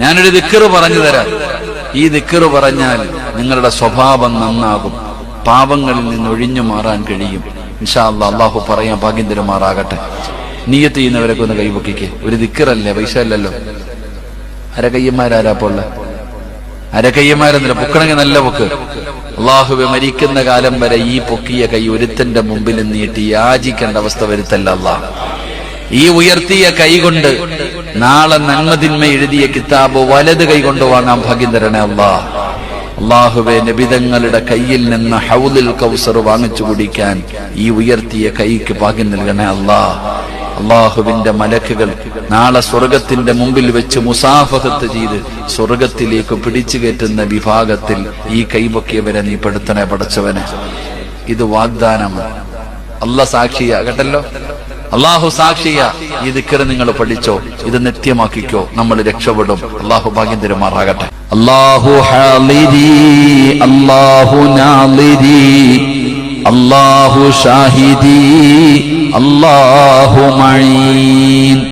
ഞാനൊരു ദിക്കറ് പറഞ്ഞു തരാം. ഈ ദിക്കറ് പറഞ്ഞാൽ നിങ്ങളുടെ സ്വഭാവം നന്നാകും. പാപങ്ങളിൽ നിന്ന് ഒഴിഞ്ഞു മാറാൻ കഴിയും. ഇൻഷാ അല്ലാ അള്ളാഹു പറയാൻ ഭാഗ്യം തരുമാറാകട്ടെ നീയത്ത് ചെയ്യുന്നവരൊക്കെ ഒന്ന് കൈപൊക്കിക്ക്. ഒരു ദിക്കറല്ലേ പൈസ അല്ലല്ലോ അര കയ്യന്മാരാരാപ്പുള്ള അര അരകയ്യന്മാരെന്നില്ല പൊക്കണമെങ്കിൽ നല്ല പൊക്ക്. അള്ളാഹുവെ മരിക്കുന്ന കാലം വരെ ഈ പൊക്കിയ കൈ ഒരുത്തന്റെ മുമ്പിൽ നീട്ടി യാചിക്കേണ്ട അവസ്ഥ വരുത്തല്ല അള്ളാഹ്. ഈ ഉയർത്തിയ കൈ കൊണ്ട് നാളെ നന്മതിന്മ എഴുതിയ കിതാബ് വലത് കൈ കൊണ്ട് വാങ്ങാൻ ഭാഗ്യം തരണേ അള്ളാഹ് അള്ളാഹുബെ നബിതങ്ങളുടെ കയ്യിൽ നിന്ന് ഹൗലിൽ കൗസർ വാങ്ങിച്ചു കുടിക്കാൻ ഈ ഉയർത്തിയ കൈക്ക് ഭാഗ്യം നൽകണേ അള്ളാ. അള്ളാഹുവിന്റെ മലക്കുകൾ നാളെ സ്വർഗത്തിന്റെ മുമ്പിൽ വെച്ച് മുസാഫഹത്ത് ചെയ്ത് സ്വർഗത്തിലേക്ക് പിടിച്ചു കയറ്റുന്ന വിഭാഗത്തിൽ ഈ കൈപൊക്കിയവരെ നീ പെടുത്തണേ പടച്ചവനെ. ഇത് വാഗ്ദാനമാണ്. അല്ല സാക്ഷിയ കേട്ടല്ലോ? അള്ളാഹു സാക്ഷിയ ഈ ദിക്കറ് നിങ്ങൾ പഠിച്ചോ ഇത് നിത്യമാക്കിക്കോ നമ്മൾ രക്ഷപ്പെടും. അള്ളാഹു ഭാഗ്യം തരുമാറാകട്ടെ. അള്ളാഹു അള്ളാഹു അള്ളാഹു ഷാഹിദി അള്ളാഹു മഴീൻ.